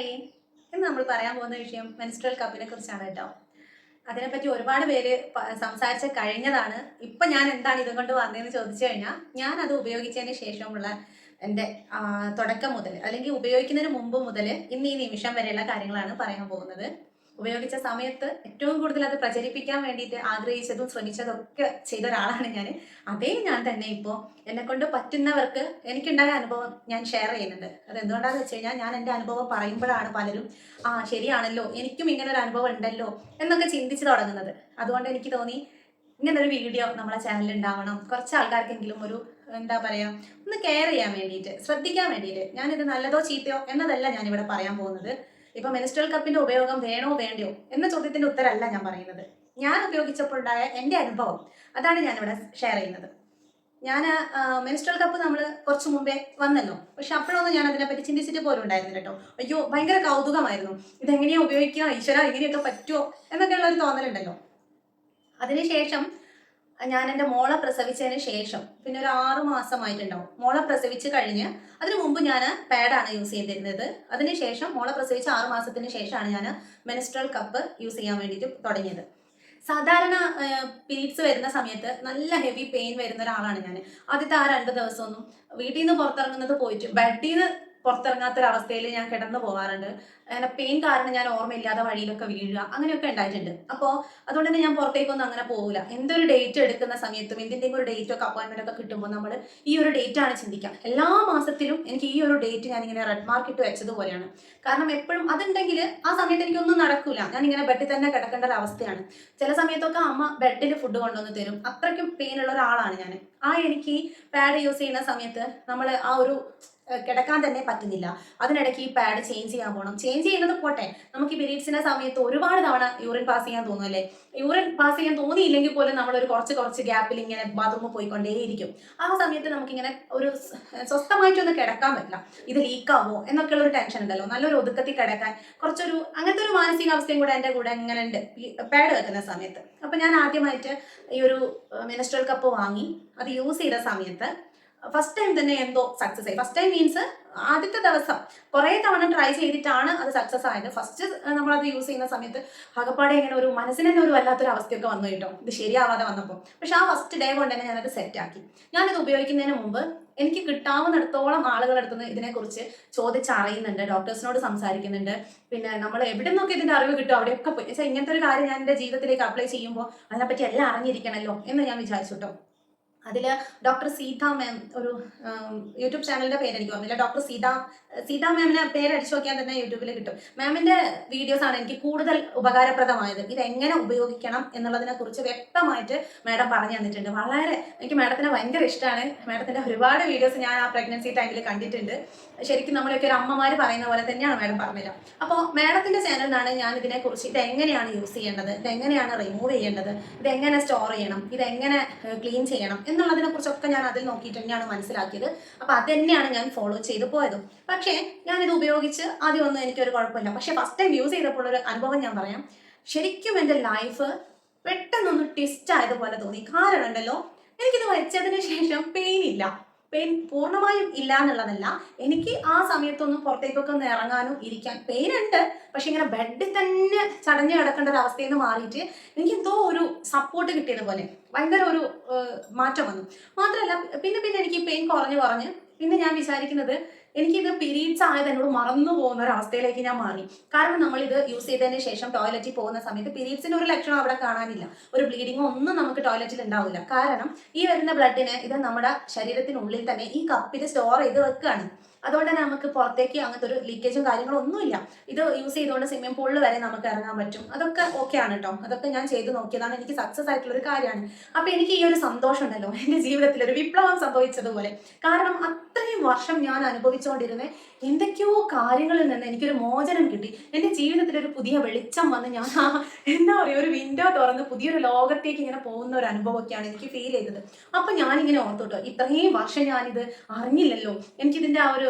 Hi ഇന്ന് നമ്മൾ പറയാൻ പോകുന്ന വിഷയം മെൻസ്ട്രൽ കപ്പിനെ കുറിച്ചാണ് കേട്ടോ. അതിനെപ്പറ്റി ഒരുപാട് പേര് സംസാരിച്ച് കഴിഞ്ഞതാണ്. ഇപ്പൊ ഞാൻ എന്താണ് ഇതും കൊണ്ട് വന്നതെന്ന് ചോദിച്ചു കഴിഞ്ഞാൽ ഞാൻ അത് ഉപയോഗിച്ചതിന് ശേഷമുള്ള എന്റെ തുടക്കം മുതൽ അല്ലെങ്കിൽ ഉപയോഗിക്കുന്നതിന് മുമ്പ് മുതൽ ഇന്ന് ഈ നിമിഷം വരെയുള്ള കാര്യങ്ങളാണ് പറയാൻ പോകുന്നത്. ഉപയോഗിച്ച സമയത്ത് ഏറ്റവും കൂടുതൽ അത് പ്രചരിപ്പിക്കാൻ വേണ്ടിയിട്ട് ആഗ്രഹിച്ചതും ശ്രമിച്ചതും ഒക്കെ ചെയ്ത ഒരാളാണ് ഞാൻ അതേ ഞാൻ തന്നെ ഇപ്പോൾ എന്നെ കൊണ്ട് പറ്റുന്നവർക്ക് എനിക്കുണ്ടായ അനുഭവം ഞാൻ ഷെയർ ചെയ്യുന്നുണ്ട്. അത് എന്തുകൊണ്ടാണെന്ന് വെച്ച് കഴിഞ്ഞാൽ ഞാൻ എന്റെ അനുഭവം പറയുമ്പോഴാണ് പലരും ആ ശരിയാണല്ലോ എനിക്കും ഇങ്ങനെ ഒരു അനുഭവം ഉണ്ടല്ലോ എന്നൊക്കെ ചിന്തിച്ച് തുടങ്ങുന്നത്. അതുകൊണ്ട് എനിക്ക് തോന്നി ഇങ്ങനൊരു വീഡിയോ നമ്മളെ ചാനലിൽ ഉണ്ടാവണം. കുറച്ച് ആൾക്കാർക്കെങ്കിലും ഒരു എന്താ പറയാ ഒന്ന് കെയർ ചെയ്യാൻ വേണ്ടിയിട്ട് ശ്രദ്ധിക്കാൻ വേണ്ടിയിട്ട് ഞാനിത് നല്ലതോ ചീത്തയോ എന്നതല്ല ഞാനിവിടെ പറയാൻ പോകുന്നത്. ഇപ്പൊ മെനിസ്ട്രൽ കപ്പിന്റെ ഉപയോഗം വേണോ വേണ്ടയോ എന്ന ചോദ്യത്തിന്റെ ഉത്തരമല്ല ഞാൻ പറയുന്നത്. ഞാൻ ഉപയോഗിച്ചപ്പോഴുണ്ടായ എന്റെ അനുഭവം അതാണ് ഞാൻ ഇവിടെ ഷെയർ ചെയ്യുന്നത് ഞാൻ മെനിസ്ട്രൽ കപ്പ് നമ്മൾ കുറച്ച് മുമ്പേ വന്നല്ലോ. പക്ഷെ അപ്പോഴൊന്നും ഞാൻ അതിനെപ്പറ്റി ചിന്തിച്ചിട്ട് പോലും ഉണ്ടായിരുന്നില്ല കേട്ടോ. അയ്യോ ഭയങ്കര കൗതുകമായിരുന്നു. ഇതെങ്ങനെയാ ഉപയോഗിക്കുക? ഈശ്വര ഇങ്ങനെയൊക്കെ പറ്റുമോ എന്നൊക്കെയുള്ള ഒരു തോന്നലുണ്ടല്ലോ. അതിനുശേഷം ഞാൻ എന്റെ മോളെ പ്രസവിച്ചതിന് ശേഷം പിന്നെ ഒരു ആറ് മാസമായിട്ടുണ്ടാവും. മോളെ പ്രസവിച്ച് കഴിഞ്ഞ് അതിനു മുമ്പ് ഞാൻ പാഡാണ് യൂസ് ചെയ്തിരുന്നത്. അതിനുശേഷം മോളെ പ്രസവിച്ച് ആറ് മാസത്തിന് ശേഷമാണ് ഞാൻ മെനിസ്ട്രൽ കപ്പ് യൂസ് ചെയ്യാൻ വേണ്ടിയിട്ട് തുടങ്ങിയത്. സാധാരണ പീരീഡ്സ് വരുന്ന സമയത്ത് നല്ല ഹെവി പെയിൻ വരുന്ന ഒരാളാണ് ഞാൻ ആദ്യത്തെ ആ രണ്ട് ദിവസമൊന്നും വീട്ടിൽ നിന്ന് പുറത്തിറങ്ങുന്നത് പോയിട്ട് ബെഡിൽ നിന്ന് പുറത്തിറങ്ങാത്തൊരവസ്ഥയിൽ ഞാൻ കിടന്നു പോകാറുണ്ട്. അങ്ങനെ പെയിൻ കാരണം ഞാൻ ഓർമ്മയില്ലാതെ വഴിയിലൊക്കെ വീഴുക അങ്ങനെയൊക്കെ ഉണ്ടായിട്ടുണ്ട്. അപ്പോൾ അതുകൊണ്ട് തന്നെ ഞാൻ പുറത്തേക്കൊന്നും അങ്ങനെ പോകില്ല എന്തൊരു ഡേറ്റ് എടുക്കുന്ന സമയത്തും എന്തിന്റെയും ഒരു ഡേറ്റ് ഒക്കെ അപ്പോയിൻമെന്റ് ഒക്കെ കിട്ടുമ്പോൾ നമ്മൾ ഈ ഒരു ഡേറ്റ് ആണ് ചിന്തിക്കുക. എല്ലാ മാസത്തിലും എനിക്ക് ഈ ഒരു ഡേറ്റ് ഞാൻ ഇങ്ങനെ റെഡ് മാർക്ക് ഇട്ട് വെച്ചതുപോലെയാണ്. കാരണം എപ്പോഴും അതുണ്ടെങ്കിൽ ആ സമയത്ത് എനിക്കൊന്നും നടക്കില്ല ഞാൻ ഇങ്ങനെ ബെഡിൽ തന്നെ കിടക്കേണ്ട ഒരു അവസ്ഥയാണ്. ചില സമയത്തൊക്കെ അമ്മ ബെഡിൽ ഫുഡ് കൊണ്ടുവന്ന് തരും. അത്രയ്ക്കും പെയിൻ ഉള്ള ഒരാളാണ് ഞാൻ ആ എനിക്ക് പാഡ് യൂസ് ചെയ്യുന്ന സമയത്ത് നമ്മൾ ആ ഒരു കിടക്കാൻ തന്നെ പറ്റുന്നില്ല. അതിനിടയ്ക്ക് ഈ പാഡ് ചേഞ്ച് ചെയ്യാൻ പോകണം ചേഞ്ച് ചെയ്യുന്നത് പോട്ടെ. നമുക്ക് ഈ പീരീഡ്സിന്റെ സമയത്ത് ഒരുപാട് തവണ യൂറിൻ പാസ് ചെയ്യാൻ തോന്നും തോന്നുമല്ലേ യൂറിൻ പാസ് ചെയ്യാൻ തോന്നിയില്ലെങ്കിൽ പോലും നമ്മൾ ഒരു കുറച്ച് കുറച്ച് ഗ്യാപ്പിൽ ഇങ്ങനെ ബാത്റൂമിൽ പോയിക്കൊണ്ടേയിരിക്കും. ആ സമയത്ത് നമുക്കിങ്ങനെ ഒരു സ്വസ്ഥമായിട്ടൊന്നും കിടക്കാൻ പറ്റില്ല. ഇത് ലീക്കാവോ എന്നൊക്കെയുള്ള ഒരു ടെൻഷൻ ഉണ്ടല്ലോ. നല്ലൊരു ഒതുക്കത്തിൽ കിടക്കാൻ കുറച്ചൊരു അങ്ങനത്തെ ഒരു മാനസികാവസ്ഥയും കൂടെ എന്റെ കൂടെ ഇങ്ങനെ ഉണ്ട് പാഡ് വെക്കുന്ന സമയത്ത്. അപ്പം ഞാൻ ആദ്യമായിട്ട് ഈ ഒരു മിനിസ്ട്രൽ കപ്പ് വാങ്ങി. അത് യൂസ് ചെയ്ത സമയത്ത് ഫസ്റ്റ് ടൈം തന്നെ എന്തോ സക്സസ് ആയി. ഫസ്റ്റ് ടൈം മീൻസ് ആദ്യത്തെ ദിവസം കുറേ തവണ ട്രൈ ചെയ്തിട്ടാണ് അത് സക്സസ് ആയത്. ഫസ്റ്റ് നമ്മളത് യൂസ് ചെയ്യുന്ന സമയത്ത് അകപ്പാടെ ഇങ്ങനെ ഒരു മനസ്സിന് ഒരു വല്ലാത്തൊരു അവസ്ഥയൊക്കെ വന്നു കേട്ടോ. ഇത് ശരിയാവാതെ വന്നപ്പോൾ. പക്ഷെ ആ ഫസ്റ്റ് ഡേ കൊണ്ട് തന്നെ ഞാനത് സെറ്റ് ആക്കി. ഞാനിത് ഉപയോഗിക്കുന്നതിന് മുമ്പ് എനിക്ക് കിട്ടാവുന്നിടത്തോളം ആളുകളടുത്ത് നിന്ന് ഇതിനെക്കുറിച്ച് ചോദിച്ചറിയുന്നുണ്ട് ഡോക്ടേഴ്സിനോട് സംസാരിക്കുന്നുണ്ട്. പിന്നെ നമ്മൾ എവിടെ നിന്നൊക്കെ ഇതിന്റെ അറിവ് കിട്ടും? അവിടെയൊക്കെ പോയി. ഇങ്ങനത്തെ ഒരു കാര്യം ഞാൻ എന്റെ ജീവിതത്തിലേക്ക് അപ്ലൈ ചെയ്യുമ്പോൾ അതിനെപ്പറ്റി എല്ലാം അറിഞ്ഞിരിക്കണമല്ലോ എന്ന് ഞാൻ വിചാരിച്ചു കേട്ടോ. അതിൽ ഡോക്ടർ സീത മാം ഒരു യൂട്യൂബ് ചാനലിന്റെ പേര് ഓർമ്മയില്ല. ഡോക്ടർ സീത സീത മാമിനെ പേരടിച്ചു നോക്കിയാൽ തന്നെ യൂട്യൂബിൽ കിട്ടും. മാമിന്റെ വീഡിയോസ് ആണ് എനിക്ക് കൂടുതൽ ഉപകാരപ്രദമായത്. ഇത് എങ്ങനെ ഉപയോഗിക്കണം എന്നുള്ളതിനെ കുറിച്ച് വ്യക്തമായിട്ട് മാഡം പറഞ്ഞു തന്നിട്ടുണ്ട്. വളരെ എനിക്ക് മാഡത്തിനെ ഭയങ്കര ഇഷ്ടമാണ്. മാഡത്തിന്റെ ഒരുപാട് വീഡിയോസ് ഞാൻ ആ പ്രഗ്നൻസി ടൈമിൽ കണ്ടിട്ടുണ്ട്. ശരിക്കും നമ്മളൊക്കെ ഒരു അമ്മമാർ പറയുന്ന പോലെ തന്നെയാണ് മാഡം പറഞ്ഞത്. അപ്പോൾ മാഡത്തിന്റെ ചാനലിൽ നിന്നാണ് ഞാൻ ഇതിനെക്കുറിച്ച് ഇത് എങ്ങനെയാണ് യൂസ് ചെയ്യേണ്ടത്? ഇത് എങ്ങനെയാണ് റിമൂവ് ചെയ്യേണ്ടത്? ഇത് എങ്ങനെ സ്റ്റോർ ചെയ്യണം? ഇത് എങ്ങനെ ക്ലീൻ ചെയ്യണം? എന്നുള്ളതിനെ കുറിച്ചൊക്കെ ഞാൻ അതിൽ നോക്കിയിട്ട് തന്നെയാണ് മനസ്സിലാക്കിയത്. അപ്പൊ അത് തന്നെയാണ് ഞാൻ ഫോളോ ചെയ്ത് പോയത്. പക്ഷേ ഇത് ഉപയോഗിച്ച് ആദ്യം ഒന്നും എനിക്കൊരു കുഴപ്പമില്ല. പക്ഷേ ഫസ്റ്റ് ടൈം യൂസ് ചെയ്തപ്പോൾ ഒരു അനുഭവം ഞാൻ പറയാം. ശരിക്കും എന്റെ ലൈഫ് പെട്ടെന്നൊന്ന് ട്വിസ്റ്റ് ആയതുപോലെ തോന്നി. കാരണം ഉണ്ടല്ലോ എനിക്കിത് വെച്ചതിന് ശേഷം പെയിൻ ഇല്ല. പെയിൻ പൂർണമായും ഇല്ല എന്നുള്ളതല്ല എനിക്ക് ആ സമയത്തൊന്നും പുറത്തേക്കൊക്കെ ഒന്ന് ഇറങ്ങാനും ഇരിക്കാൻ പെയിൻ ഉണ്ട് പക്ഷെ ഇങ്ങനെ ബെഡിൽ തന്നെ ചടഞ്ഞു കിടക്കേണ്ട ഒരു അവസ്ഥയിൽ നിന്ന് മാറിയിട്ട് എനിക്ക് എന്തോ ഒരു സപ്പോർട്ട് കിട്ടിയത് പോലെ ഭയങ്കര ഒരു മാറ്റം വന്നു. മാത്രമല്ല പിന്നെ പിന്നെ എനിക്ക് പെയിൻ കുറഞ്ഞു കുറഞ്ഞ് പിന്നെ ഞാൻ വിചാരിക്കുന്നത് എനിക്കിത് പീരീഡ്സ് ആയത് എന്നോട് മറന്നു പോകുന്ന ഒരു അവസ്ഥയിലേക്ക് ഞാൻ മാറി. കാരണം നമ്മൾ ഇത് യൂസ് ചെയ്തതിന് ശേഷം ടോയ്ലറ്റിൽ പോകുന്ന സമയത്ത് പീരീഡ്സിന് ഒരു ലക്ഷണം അവിടെ കാണാനില്ല. ഒരു ബ്ലീഡിങ്ങോ ഒന്നും നമുക്ക് ടോയ്ലറ്റിൽ ഉണ്ടാവില്ല. കാരണം ഈ വരുന്ന ബ്ലഡിന് ഇത് നമ്മുടെ ശരീരത്തിനുള്ളിൽ തന്നെ ഈ കപ്പിൽ സ്റ്റോർ ചെയ്ത് വെക്കുകയാണ്. അതുകൊണ്ട് തന്നെ നമുക്ക് പുറത്തേക്ക് അങ്ങനത്തെ ഒരു ലീക്കേജും കാര്യങ്ങളും ഒന്നുമില്ല. ഇത് യൂസ് ചെയ്തുകൊണ്ട് സ്വിമ്മിംഗ് പൂളിൽ വരെ നമുക്ക് ഇറങ്ങാൻ പറ്റും. അതൊക്കെ ഓക്കെ ആണ് കേട്ടോ അതൊക്കെ ഞാൻ ചെയ്ത് നോക്കിയതാണ്. എനിക്ക് സക്സസ് ആയിട്ടുള്ള ഒരു കാര്യമാണ്. അപ്പൊ എനിക്ക് ഈ ഒരു സന്തോഷം ഉണ്ടല്ലോ. എന്റെ ജീവിതത്തിൽ ഒരു വിപ്ലവം സംഭവിച്ചതുപോലെ. കാരണം അത്രയും വർഷം ഞാൻ അനുഭവിച്ചുകൊണ്ടിരുന്ന എന്തൊക്കെയോ കാര്യങ്ങളിൽ നിന്ന് എനിക്കൊരു മോചനം കിട്ടി. എന്റെ ജീവിതത്തിൽ ഒരു പുതിയ വെളിച്ചം വന്ന് ഞാൻ എന്താ പറയുക ഒരു വിൻഡോ തുറന്ന് പുതിയൊരു ലോകത്തേക്ക് ഇങ്ങനെ പോകുന്ന ഒരു അനുഭവമൊക്കെയാണ് എനിക്ക് ഫീൽ ചെയ്തത്. അപ്പൊ ഞാനിങ്ങനെ ഓർത്തോട്ടോ ഇത്രയും വർഷം ഞാനിത് അറിഞ്ഞില്ലല്ലോ. എനിക്കിതിന്റെ ആ ഒരു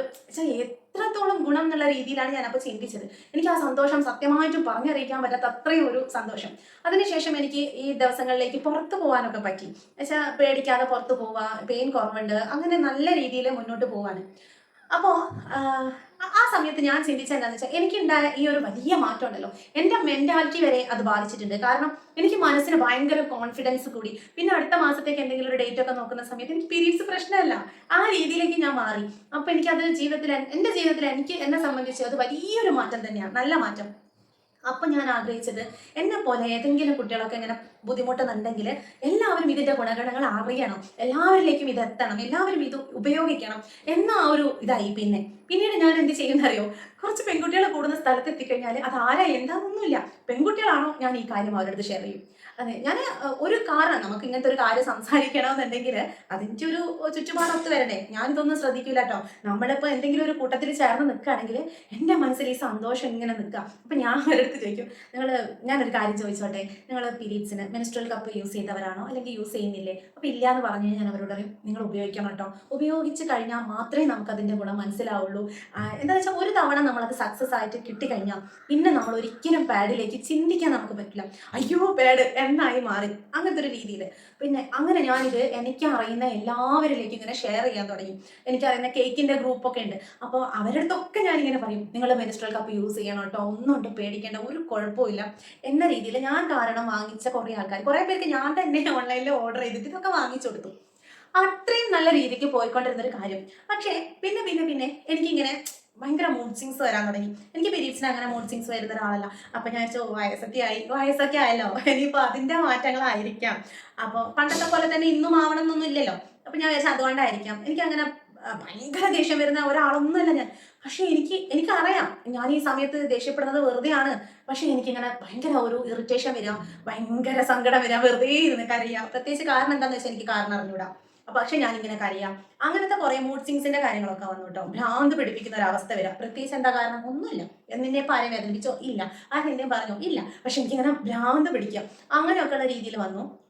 എത്രത്തോളം ഗുണം എന്നുള്ള രീതിയിലാണ് ഞാൻ അപ്പോൾ ചിന്തിച്ചത്. എനിക്ക് ആ സന്തോഷം സത്യമായിട്ടും പറഞ്ഞറിയിക്കാൻ പറ്റാത്ത അത്രയും ഒരു സന്തോഷം. അതിനുശേഷം എനിക്ക് ഈ ദിവസങ്ങളിലേക്ക് പുറത്തു പോകാനൊക്കെ പറ്റി. എന്നുവെച്ചാൽ പേടിക്കാതെ പുറത്തു പോവാ പെയിൻ കുറവുണ്ട് അങ്ങനെ നല്ല രീതിയിൽ മുന്നോട്ട് പോവാണ്. അപ്പോൾ ആ- സമയത്ത് ഞാൻ ചിന്തിച്ച എന്താണെന്ന് വെച്ചാൽ എനിക്കുണ്ടായ ഈ ഒരു വലിയ മാറ്റം ഉണ്ടല്ലോ എന്റെ മെന്റാലിറ്റി വരെ അത് ബാധിച്ചിട്ടുണ്ട്. കാരണം എനിക്ക് മനസ്സിന് ഭയങ്കര കോൺഫിഡൻസ് കൂടി. പിന്നെ അടുത്ത മാസത്തേക്ക് എന്തെങ്കിലും ഒരു ഡേറ്റ് ഒക്കെ നോക്കുന്ന സമയത്ത് എനിക്ക് പീരീഡ്സ് പ്രശ്നമല്ല. ആ രീതിയിലേക്ക് ഞാൻ മാറി. അപ്പൊ എനിക്കത് ജീവിതത്തിൽ എന്റെ ജീവിതത്തിൽ എനിക്ക് എന്നെ സംബന്ധിച്ച് അത് വലിയൊരു മാറ്റം തന്നെയാണ്. നല്ല മാറ്റം. അപ്പൊ ഞാൻ ആഗ്രഹിച്ചത് എന്നെ പോലെ ഏതെങ്കിലും കുട്ടികളൊക്കെ ഇങ്ങനെ ബുദ്ധിമുട്ടുന്നുണ്ടെങ്കിൽ എല്ലാവരും ഇതിന്റെ ഗുണഗണങ്ങൾ അറിയണം. എല്ലാവരിലേക്കും ഇത് എത്തണം. എല്ലാവരും ഇത് ഉപയോഗിക്കണം എന്ന ആ ഒരു ഇതായി. പിന്നെ പിന്നീട് ഞാൻ എന്ത് ചെയ്യുന്നറിയോ കുറച്ച് പെൺകുട്ടികൾ കൂടുന്ന സ്ഥലത്ത് എത്തിക്കഴിഞ്ഞാൽ അത് ആരാ എന്താണെന്നൊന്നുമില്ല പെൺകുട്ടികളാണോ? ഞാൻ ഈ കാര്യം അവരുടെ അടുത്ത് ഷെയർ ചെയ്യും. അതെ ഞാൻ ഒരു കാരണം നമുക്ക് ഇങ്ങനത്തെ ഒരു കാര്യം സംസാരിക്കണമെന്നുണ്ടെങ്കിൽ അതിന്റെ ഒരു ചുറ്റുപാടൊത്ത് വരണ്ടേ? ഞാൻ ഇതൊന്നും ശ്രദ്ധിക്കില്ല കേട്ടോ നമ്മളിപ്പോൾ എന്തെങ്കിലും ഒരു കൂട്ടത്തിൽ ചേർന്ന് നിൽക്കുകയാണെങ്കിൽ എന്റെ മനസ്സിൽ ഈ സന്തോഷം ഇങ്ങനെ നിൽക്കുക. അപ്പം ഞാൻ അവരടുത്ത് ചോദിക്കും നിങ്ങൾ ഞാനൊരു കാര്യം ചോദിച്ചോട്ടെ? നിങ്ങൾ പീരീഡ്സിന് മെൻസ്ട്രൽ കപ്പ് യൂസ് ചെയ്തവരാണോ? അല്ലെങ്കിൽ യൂസ് ചെയ്യുന്നില്ലേ? അപ്പോൾ ഇല്ല എന്ന് പറഞ്ഞു കഴിഞ്ഞാൽ ഞാൻ അവരോട് നിങ്ങൾ ഉപയോഗിക്കണം കേട്ടോ ഉപയോഗിച്ച് കഴിഞ്ഞാൽ മാത്രമേ നമുക്ക് അതിന്റെ ഗുണം മനസ്സിലാവുള്ളൂ. എന്താ വെച്ചാൽ ഒരു തവണ നമ്മളത് സക്സസ് ആയിട്ട് കിട്ടിക്കഴിഞ്ഞാൽ പിന്നെ നമ്മൾ ഒരിക്കലും പാഡിലേക്ക് ചിന്തിക്കാൻ നമുക്ക് പറ്റില്ല. അയ്യോ പാഡ് എന്നായി മാറി. അങ്ങനത്തെ ഒരു രീതിയിൽ പിന്നെ അങ്ങനെ ഞാനിത് എനിക്ക് അറിയുന്ന എല്ലാവരിലേക്കും ഇങ്ങനെ ഷെയർ ചെയ്യാൻ തുടങ്ങി. എനിക്കറിയുന്ന കേക്കിന്റെ ഗ്രൂപ്പൊക്കെ ഉണ്ട്. അപ്പോൾ അവരുടെ അടുത്തൊക്കെ ഞാനിങ്ങനെ പറയും നിങ്ങൾ മെനിസ്ട്രൽ കപ്പ് യൂസ് ചെയ്യണം കേട്ടോ ഒന്നും കൊണ്ട് പേടിക്കേണ്ട. ഒരു കുഴപ്പമില്ല എന്ന രീതിയിൽ ഞാൻ കാരണം വാങ്ങിച്ച കുറേ ആൾക്കാർ കുറേ പേർക്ക് ഞാൻ തന്നെ ഓൺലൈനിൽ ഓർഡർ ചെയ്തിട്ട് ഇതൊക്കെ വാങ്ങിച്ചു കൊടുത്തു. അത്രയും നല്ല രീതിക്ക് പോയിക്കൊണ്ടിരുന്ന ഒരു കാര്യം. പക്ഷേ പിന്നെ പിന്നെ പിന്നെ എനിക്കിങ്ങനെ ഭയങ്കര മൂഡ് സിങ്സ് വരാൻ തുടങ്ങി. എനിക്ക് പീരീഡ്സിന് അങ്ങനെ മൂഡ് സിങ്സ് വരുന്ന ഒരാളല്ല. അപ്പൊ ഞാൻ വെച്ചോ വയസ്സൊക്കെ ആയി വയസ്സൊക്കെ ആയല്ലോ. ഇനിയിപ്പോ അതിന്റെ മാറ്റങ്ങളായിരിക്കാം. അപ്പോൾ പണ്ടത്തെ പോലെ തന്നെ ഇന്നും ആവണം എന്നൊന്നും ഇല്ലല്ലോ. അപ്പൊ ഞാൻ വിചാരിച്ചു അതുകൊണ്ടായിരിക്കാം. എനിക്ക് അങ്ങനെ ഭയങ്കര ദേഷ്യം വരുന്ന ഒരാളൊന്നുമല്ല ഞാൻ. പക്ഷെ എനിക്ക് എനിക്കറിയാം. ഞാൻ ഈ സമയത്ത് ദേഷ്യപ്പെടുന്നത് വെറുതെയാണ്. പക്ഷെ എനിക്കിങ്ങനെ ഭയങ്കര ഒരു ഇറിറ്റേഷൻ വരിക ഭയങ്കര സങ്കടം വരിക വെറുതെ ഇരുന്ന് കരയുക. പ്രത്യേകിച്ച് കാരണം എന്താണെന്ന് വെച്ചാൽ എനിക്ക് കാരണം അറിഞ്ഞൂടാ. പക്ഷെ ഞാൻ ഇങ്ങനെ കരയാം. അങ്ങനത്തെ കുറെ മൂഡ് സിങ്സിന്റെ കാര്യങ്ങളൊക്കെ വന്നു കേട്ടോ ഭ്രാന്ത് പിടിപ്പിക്കുന്ന ഒരു അവസ്ഥ വരാം പ്രത്യേകിച്ച് എന്താ കാരണം? ഒന്നുമില്ല. നിന്നെ ആരെയും വേദനിപ്പിച്ചോ? ഇല്ല. ആ നിന്നെ പറഞ്ഞോ? ഇല്ല. പക്ഷെ എനിക്കിങ്ങനെ ഭ്രാന്ത് പിടിക്കാം അങ്ങനെയൊക്കെയുള്ള രീതിയിൽ വന്നു.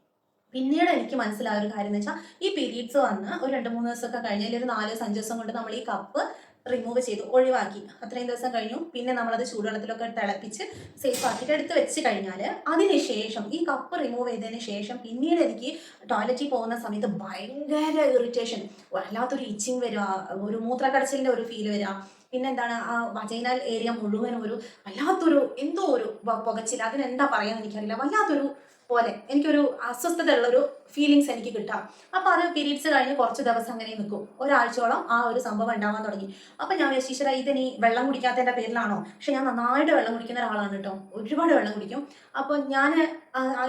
പിന്നീട് എനിക്ക് മനസ്സിലായ ഒരു കാര്യം എന്ന് വെച്ചാൽ ഈ പീരീഡ്സ് വന്ന് ഒരു രണ്ട് മൂന്ന് ദിവസമൊക്കെ കഴിഞ്ഞാൽ ഒരു നാലോ അഞ്ചോ ദിവസം കൊണ്ട് നമ്മൾ ഈ കപ്പ് റിമൂവ് ചെയ്തു ഒഴിവാക്കി. അത്രയും ദിവസം കഴിഞ്ഞു. പിന്നെ നമ്മളത് ചൂടുവെള്ളത്തിലൊക്കെ തിളപ്പിച്ച് സേഫ് ആക്കിയിട്ട് എടുത്ത് വെച്ച് കഴിഞ്ഞാൽ അതിനുശേഷം ഈ കപ്പ് റിമൂവ് ചെയ്തതിന് ശേഷം പിന്നീട് എനിക്ക് ടോയ്ലറ്റിൽ പോകുന്ന സമയത്ത് ഭയങ്കര ഇറിറ്റേഷൻ വല്ലാത്തൊരു ഇച്ചിങ് വരിക ഒരു മൂത്രക്കടച്ചിലിന്റെ ഒരു ഫീൽ വരിക പിന്നെന്താണ് ആ വജൈനൽ ഏരിയ മുഴുവൻ ഒരു വല്ലാത്തൊരു എന്തോ ഒരു പുകച്ചില്ല അതിനെന്താ പറയാന്ന് എനിക്കറിയില്ല. വല്ലാത്തൊരു പോലെ എനിക്കൊരു അസ്വസ്ഥത ഉള്ള ഒരു ഫീലിങ്സ് എനിക്ക് കിട്ടാം. അപ്പോൾ അത് പീരീഡ്സ് കഴിഞ്ഞ് കുറച്ച് ദിവസം അങ്ങനെ നിൽക്കും. ഒരാഴ്ചയോളം ആ ഒരു സംഭവം ഉണ്ടാവാൻ തുടങ്ങി. അപ്പൊ ഞാൻ ഈശ്വര ഇതിനി വെള്ളം കുടിക്കാത്തതിന്റെ പേരിലാണോ? പക്ഷെ ഞാൻ നന്നായിട്ട് വെള്ളം കുടിക്കുന്ന ഒരാളാണ് കേട്ടോ. ഒരുപാട് വെള്ളം കുടിക്കും. അപ്പോൾ ഞാൻ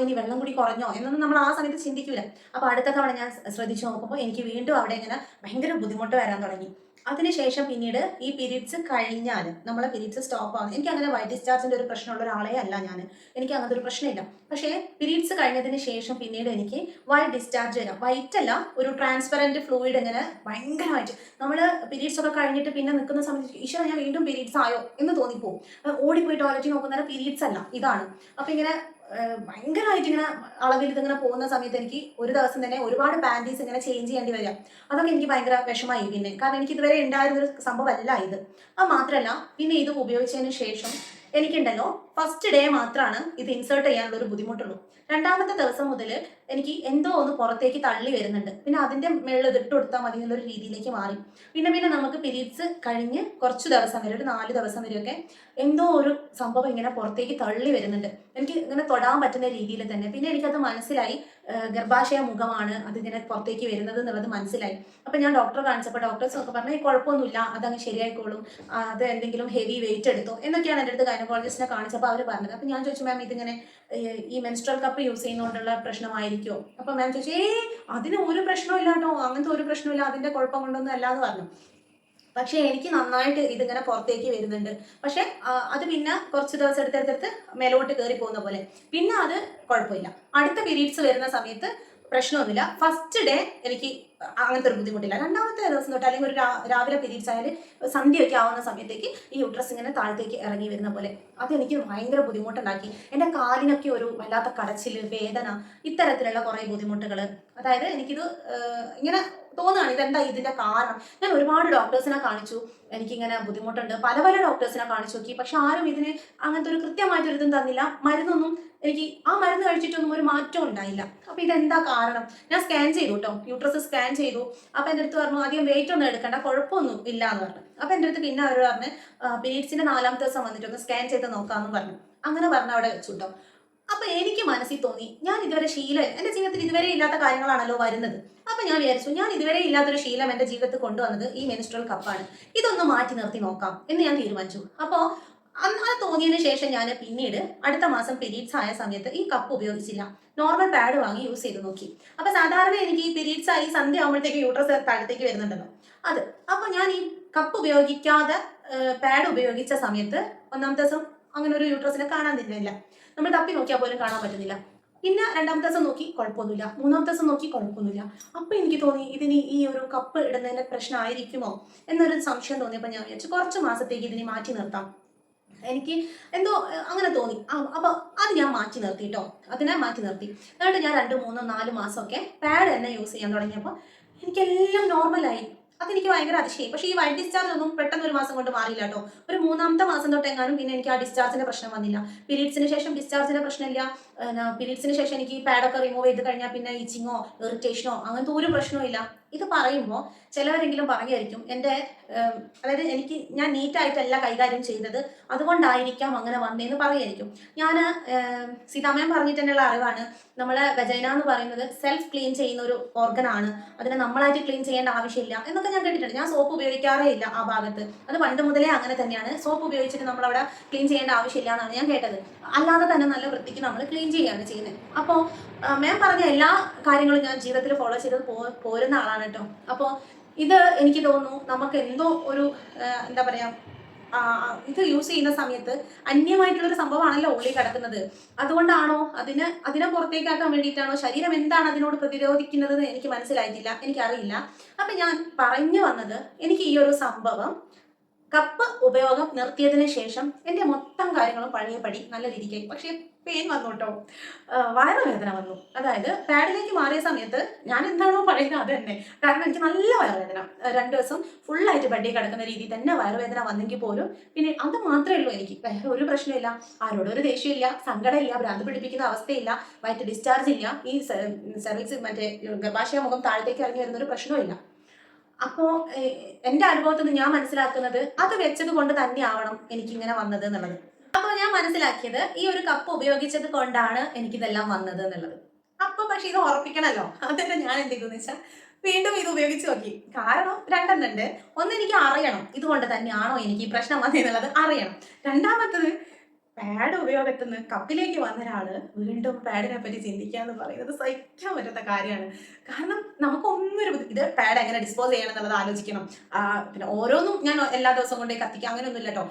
ഇനി വെള്ളം കുടി കുറഞ്ഞോ എന്നൊന്നും നമ്മൾ ആ സമയത്ത് ചിന്തിക്കൂല. അപ്പോൾ അടുത്ത തവണ ഞാൻ ശ്രദ്ധിച്ചു നോക്കുമ്പോൾ എനിക്ക് വീണ്ടും അവിടെ ഇങ്ങനെ ഭയങ്കര ബുദ്ധിമുട്ട് വരാൻ തുടങ്ങി. അതിനുശേഷം പിന്നീട് ഈ പിരീഡ്സ് കഴിഞ്ഞാൽ നമ്മളെ പിരീഡ്സ് സ്റ്റോപ്പ് ആവുന്നു. എനിക്ക് അങ്ങനെ വൈറ്റ് ഡിസ്ചാർജിന്റെ ഒരു പ്രശ്നമുള്ള ഒരാളെ അല്ല ഞാൻ എനിക്ക് അങ്ങനത്തെ ഒരു പ്രശ്നമില്ല പക്ഷേ പിരീഡ്സ് കഴിഞ്ഞതിന് ശേഷം പിന്നീട് എനിക്ക് വൈറ്റ് ഡിസ്ചാർജ് വരാം. വൈറ്റ് അല്ല ഒരു ട്രാൻസ്പെറന്റ് ഫ്ലൂയിഡ് ഇങ്ങനെ ഭയങ്കരമായിട്ട് നമ്മൾ പിരീഡ്സ് ഒക്കെ കഴിഞ്ഞിട്ട് പിന്നെ നിൽക്കുന്ന സമയത്ത് ഈശ്വര ഞാൻ വീണ്ടും പിരീഡ്സ് ആയോ എന്ന് തോന്നിപ്പോവും. ഓടിപ്പോയി ടോയ്ലറ്റിൽ നോക്കുന്നേരം പിരീഡ്സ് അല്ല ഇതാണ്. അപ്പൊ ഇങ്ങനെ ഭയങ്കരമായിട്ട് ഇങ്ങനെ അളവിൽ ഇതിങ്ങനെ പോകുന്ന സമയത്ത് എനിക്ക് ഒരു ദിവസം തന്നെ ഒരുപാട് പാന്റീസ് ഇങ്ങനെ ചേഞ്ച് ചെയ്യേണ്ടി വരിക. അതൊക്കെ എനിക്ക് ഭയങ്കര വിഷമായി പിന്നെ. കാരണം എനിക്ക് ഇതുവരെ ഉണ്ടായിരുന്ന ഒരു സംഭവമല്ല ഇത്. അത് മാത്രമല്ല പിന്നെ ഇത് ഉപയോഗിച്ചതിന് ശേഷം എനിക്കുണ്ടല്ലോ ഫസ്റ്റ് ഡേ മാത്രമാണ് ഇത് ഇൻസേർട്ട് ചെയ്യാനുള്ള ഒരു ബുദ്ധിമുട്ടുള്ളൂ. രണ്ടാമത്തെ ദിവസം മുതൽ എനിക്ക് എന്തോ ഒന്ന് പുറത്തേക്ക് തള്ളി വരുന്നുണ്ട്. പിന്നെ അതിന്റെ മേളിൽ ഇതിട്ട് കൊടുത്താൽ മതി എന്നുള്ളൊരു രീതിയിലേക്ക് മാറി. പിന്നെ പിന്നെ നമുക്ക് പീരീഡ്സ് കഴിഞ്ഞ് കുറച്ച് ദിവസം വരെ ഒരു നാല് ദിവസം വരെയൊക്കെ എന്തോ ഒരു സംഭവം ഇങ്ങനെ പുറത്തേക്ക് തള്ളി വരുന്നുണ്ട്. എനിക്ക് ഇങ്ങനെ തൊടാൻ പറ്റുന്ന രീതിയിൽ തന്നെ. പിന്നെ എനിക്കത് മനസ്സിലായി. ഗർഭാശയ മുഖമാണ് അതിങ്ങനെ പുറത്തേക്ക് വരുന്നത് എന്നുള്ളത് മനസ്സിലായി. അപ്പൊ ഞാൻ ഡോക്ടറെ കാണിച്ചപ്പോൾ ഡോക്ടേഴ്സ് ഒക്കെ പറഞ്ഞു ഈ കുഴപ്പമൊന്നുമില്ല. അതങ്ങ് ശരിയായിക്കോളും. അത് എന്തെങ്കിലും ഹെവി വെയിറ്റ് എടുത്തോ. എന്നൊക്കെയാണ് എന്റെ അടുത്ത് ഗൈനക്കോളജിസ്റ്റിനെ കാണിച്ചപ്പോൾ അവർ പറഞ്ഞത്. അപ്പൊ ഞാൻ ചോദിച്ചു മാം ഇതിങ്ങനെ ഈ മെൻസ്ട്രൽ കപ്പ് യൂസ് ചെയ്യുന്നതുകൊണ്ടുള്ള പ്രശ്നമായിരിക്കുമോ അപ്പൊ മാം ചോദിച്ചു ഏ അതിന് ഒരു പ്രശ്നമില്ല കേട്ടോ അങ്ങനത്തെ ഒരു പ്രശ്നമില്ല അതിന്റെ കുഴപ്പം കൊണ്ടൊന്നും അല്ലാതെ പറഞ്ഞു. പക്ഷെ എനിക്ക് നന്നായിട്ട് ഇതിങ്ങനെ പുറത്തേക്ക് വരുന്നുണ്ട്. പക്ഷെ അത് പിന്നെ കുറച്ച് ദിവസം എടുത്തെടുത്തെടുത്ത് മേലോട്ട് കയറി പോകുന്ന പോലെ. പിന്നെ അത് കുഴപ്പമില്ല. അടുത്ത പീരീഡ്സ് വരുന്ന സമയത്ത് പ്രശ്നമൊന്നുമില്ല. ഫസ്റ്റ് ഡേ എനിക്ക് അങ്ങനത്തെ ഒരു ബുദ്ധിമുട്ടില്ല. രണ്ടാമത്തെ ദിവസം തൊട്ട് അല്ലെങ്കിൽ ഒരു രാവിലെ പീരീഡ്സ് ആയാലും സന്ധ്യയൊക്കെ ആവുന്ന സമയത്തേക്ക് ഈ യൂട്രസ് ഇങ്ങനെ താഴത്തേക്ക് ഇറങ്ങി വരുന്ന പോലെ അത് എനിക്ക് ഭയങ്കര ബുദ്ധിമുട്ടുണ്ടാക്കി. എന്റെ കാലിനൊക്കെ ഒരു വല്ലാത്ത കടച്ചിൽ വേദന ഇത്തരത്തിലുള്ള കുറേ ബുദ്ധിമുട്ടുകൾ അതായത് എനിക്കിത് ഇങ്ങനെ തോന്നുകയാണ് ഇതെന്താ ഇതിന്റെ കാരണം? ഞാൻ ഒരുപാട് ഡോക്ടേഴ്സിനെ കാണിച്ചു. എനിക്കിങ്ങനെ ബുദ്ധിമുട്ടുണ്ട്. പല പല ഡോക്ടേഴ്സിനെ കാണിച്ചു നോക്കി. പക്ഷെ ആരും ഇതിന് അങ്ങനത്തെ ഒരു കൃത്യമായിട്ടൊരു ഇതും തന്നില്ല. മരുന്നൊന്നും എനിക്ക് ആ മരുന്ന് കഴിച്ചിട്ടൊന്നും ഒരു മാറ്റം ഉണ്ടായില്ല. അപ്പൊ ഇതെന്താ കാരണം? ഞാൻ സ്കാൻ ചെയ്തു കേട്ടോ യൂട്രസ് സ്കാൻ ചെയ്തു. അപ്പൊ എന്റെ അടുത്ത് പറഞ്ഞു അധികം വെയിറ്റ് ഒന്നും എടുക്കണ്ട. കുഴപ്പമൊന്നും ഇല്ല എന്ന് പറഞ്ഞു. അപ്പൊ എന്റെ അടുത്ത് പിന്നെ അവർ പറഞ്ഞ് പീരീഡ്സിന്റെ നാലാമത്തെ ദിവസം വന്നിട്ട് ഒന്ന് സ്കാൻ ചെയ്ത് നോക്കാമെന്ന് പറഞ്ഞു. അങ്ങനെ പറഞ്ഞ അവിടെ വെച്ചു അപ്പൊ എനിക്ക് മനസ്സിൽ തോന്നി ഞാൻ ഇതുവരെ ശീലം എന്റെ ജീവിതത്തിൽ ഇതുവരെ ഇല്ലാത്ത കാര്യങ്ങളാണല്ലോ വരുന്നത്. അപ്പൊ ഞാൻ വിചാരിച്ചു ഞാൻ ഇതുവരെ ഇല്ലാത്തൊരു ശീലം എന്റെ ജീവിതത്തിൽ കൊണ്ടുവന്നത് ഈ മെനിസ്ട്രൽ കപ്പാണ് ഇതൊന്ന് മാറ്റി നിർത്തി നോക്കാം എന്ന് ഞാൻ തീരുമാനിച്ചു. അപ്പോ അന്ന് അത് തോന്നിയതിന് ശേഷം ഞാൻ പിന്നീട് അടുത്ത മാസം പിരീഡ്സ് ആയ സമയത്ത് ഈ കപ്പ് ഉപയോഗിച്ചില്ല. നോർമൽ പാഡ് വാങ്ങി യൂസ് ചെയ്ത് നോക്കി. അപ്പൊ സാധാരണ എനിക്ക് ഈ പീരീഡ്സ് ആയി സന്ധ്യ ആകുമ്പോഴത്തേക്ക് യൂട്രസ് താഴത്തേക്ക് വരുന്നുണ്ടല്ലോ. അത്. അപ്പൊ ഞാൻ ഈ കപ്പ് ഉപയോഗിക്കാതെ പാഡ് ഉപയോഗിച്ച സമയത്ത് ഒന്നാമത്തെ ദിവസം അങ്ങനെ ഒരു യൂട്രസിനെ കാണാൻ തരുന്നില്ല നമ്മൾ തപ്പി നോക്കിയാൽ പോലും കാണാൻ പറ്റുന്നില്ല. പിന്നെ രണ്ടാമത്തെ ദിവസം നോക്കി കുഴപ്പമൊന്നുമില്ല. മൂന്നാമത്തെ ദിവസം നോക്കി കുഴപ്പമൊന്നുമില്ല. അപ്പൊ എനിക്ക് തോന്നി ഇതിന് ഈ ഒരു കപ്പ് ഇടുന്നതിന്റെ പ്രശ്നമായിരിക്കുമോ എന്നൊരു സംശയം തോന്നിയപ്പോൾ ഞാൻ വിചാരിച്ചു കുറച്ച് മാസത്തേക്ക് ഇതിനെ മാറ്റി നിർത്താം. എനിക്ക് എന്തോ അങ്ങനെ തോന്നി. അപ്പോൾ അപ്പൊ അത് ഞാൻ മാറ്റി നിർത്തി കേട്ടോ അതിനെ മാറ്റി നിർത്തി. എന്നിട്ട് ഞാൻ രണ്ട് മൂന്നോ നാല് മാസമൊക്കെ പാഡ് തന്നെ യൂസ് ചെയ്യാൻ തുടങ്ങിയപ്പോൾ എനിക്കെല്ലാം നോർമലായി അതെനിക്ക് ഭയങ്കര അതിശയം പക്ഷേ ഈ വൈറ്റ് ഡിസ്ചാർജ് ഒന്നും പെട്ടെന്ന് ഒരു മാസം കൊണ്ട് മാറിയില്ല കേട്ടോ. ഒരു മൂന്നാമത്തെ മാസം തൊട്ടെങ്ങാനും പിന്നെ എനിക്ക് ആ ഡിസ്ചാർജിന്റെ പ്രശ്നം വന്നില്ല. പീരീഡ്സിന് ശേഷം ഡിസ്ചാർജിന്റെ പ്രശ്നമില്ല. പീരീഡ്സിന് ശേഷം എനിക്ക് ഈ പാഡൊക്കെ റിമൂവ് ചെയ്ത് കഴിഞ്ഞാൽ പിന്നെ ഈച്ചിങ്ങോ ഇറിറ്റേഷനോ അങ്ങനത്തെ ഒരു പ്രശ്നവും ഇല്ല. ഇത് പറയുമ്പോൾ ചിലവരെങ്കിലും പറയുമായിരിക്കും എന്റെ അതായത് എനിക്ക് ഞാൻ നീറ്റായിട്ടല്ല കൈകാര്യം ചെയ്തത് അതുകൊണ്ടായിരിക്കാം അങ്ങനെ വന്നതെന്ന് പറയുമായിരിക്കും. ഞാൻ സീതാമയം പറഞ്ഞിട്ട് തന്നെയുള്ള അറിവാണ്. നമ്മളെ വെജൈന എന്ന് പറയുന്നത് സെൽഫ് ക്ലീൻ ചെയ്യുന്ന ഒരു ഓർഗനാണ് അതിനെ നമ്മളായിട്ട് ക്ലീൻ ചെയ്യേണ്ട ആവശ്യമില്ല എന്നൊക്കെ ഞാൻ കേട്ടിട്ടുണ്ട്. ഞാൻ സോപ്പ് ഉപയോഗിക്കാറേ ഇല്ല ആ ഭാഗത്ത്. അത് പണ്ട് മുതലേ അങ്ങനെ തന്നെയാണ്. സോപ്പ് ഉപയോഗിച്ചിട്ട് നമ്മളവിടെ ക്ലീൻ ചെയ്യേണ്ട ആവശ്യമില്ല എന്നാണ് ഞാൻ കേട്ടത്. അല്ലാതെ തന്നെ നല്ല വൃത്തിക്ക് നമ്മൾ ക്ലീൻ ചെയ്യുകയാണ് ചെയ്യുന്നത്. അപ്പോൾ മാം പറഞ്ഞ എല്ലാ കാര്യങ്ങളും ഞാൻ ജീവിതത്തിൽ ഫോളോ ചെയ്തത് പോരുന്ന ആളാണ് കേട്ടോ. അപ്പോൾ ഇത് എനിക്ക് തോന്നുന്നു നമുക്ക് എന്തോ ഒരു എന്താ പറയുക ഇത് യൂസ് ചെയ്യുന്ന സമയത്ത് അന്യമായിട്ടുള്ള ഒരു സംഭവമാണല്ലോ ഉള്ളിൽ കിടക്കുന്നത്. അതുകൊണ്ടാണോ അതിന് അതിനെ പുറത്തേക്കാക്കാൻ വേണ്ടിയിട്ടാണോ ശരീരം എന്താണ് അതിനോട് പ്രതിരോധിക്കുന്നത് എനിക്ക് മനസ്സിലായിട്ടില്ല എനിക്കറിയില്ല. അപ്പം ഞാൻ പറഞ്ഞു വന്നത് എനിക്ക് ഈ ഒരു സംഭവം കപ്പ് ഉപയോഗം നിർത്തിയതിന് ശേഷം എന്റെ മൊത്തം കാര്യങ്ങളും പഴയപടി നല്ല രീതിക്കായി. പക്ഷേ പെയിൻ വന്നു കേട്ടോ വയറുവേദന വന്നു. അതായത് പാഡിലേക്ക് മാറിയ സമയത്ത് ഞാൻ എന്താണോ പറയുന്നത് അത് തന്നെ. കാരണം എനിക്ക് നല്ല വയറുവേദന. രണ്ടു ദിവസം ഫുള്ളായിട്ട് ബെഡിൽ കിടക്കുന്ന രീതിയിൽ തന്നെ വയറുവേദന വന്നെങ്കിൽ പോലും പിന്നെ അത് മാത്രമേ ഉള്ളൂ എനിക്ക്. വേറെ ഒരു പ്രശ്നമില്ല ആരോടും ഒരു ദേഷ്യമില്ല സങ്കടമില്ല ഭ്രാന്ത് പിടിപ്പിക്കുന്ന അവസ്ഥയില്ല. വയറ്റ് ഡിസ്ചാർജ് ഇല്ല. ഈ സെർവിക്സ് മറ്റേ ഗർഭാശയ മുഖം താഴത്തേക്ക് ഇറങ്ങി വരുന്ന ഒരു പ്രശ്നമില്ല അപ്പോ എന്റെ അനുഭവത്തിൽ നിന്ന് ഞാൻ മനസ്സിലാക്കുന്നത് അത് വെച്ചത് കൊണ്ട് തന്നെ ആവണം എനിക്കിങ്ങനെ വന്നത് എന്നുള്ളത്. അപ്പൊ ഞാൻ മനസ്സിലാക്കിയത് ഈ ഒരു കപ്പ് ഉപയോഗിച്ചത് കൊണ്ടാണ് എനിക്കിതെല്ലാം വന്നത് എന്നുള്ളത്. അപ്പൊ പക്ഷെ ഇത് ഉറപ്പിക്കണല്ലോ അതിന്റെ ഞാൻ എന്ത് ചെയ്തു വെച്ചാൽ വീണ്ടും ഇത് ഉപയോഗിച്ച് നോക്കി. കാരണം രണ്ടെണ്ണുണ്ട് ഒന്ന് എനിക്ക് അറിയണം. ഇതുകൊണ്ട് തന്നെയാണോ എനിക്ക് ഈ പ്രശ്നം വന്നതെന്നുള്ളത് അറിയണം. രണ്ടാമത്തത് പാഡ് ഉപയോഗത്തിൽ നിന്ന് കപ്പിലേക്ക് വന്ന വീണ്ടും പാഡിനെ പറ്റി ചിന്തിക്കുക എന്ന് പറയുന്നത് സഹിക്കാൻ പറ്റാത്ത കാര്യമാണ്. കാരണം നമുക്ക് ഒരു ഇത് പാഡ് എങ്ങനെ ഡിസ്പോസ് ചെയ്യണം എന്നുള്ളത് ആലോചിക്കണം. പിന്നെ ഓരോന്നും ഞാൻ എല്ലാ ദിവസവും കൊണ്ടേ കത്തിക്കുക അങ്ങനെയൊന്നും ഇല്ല കേട്ടോ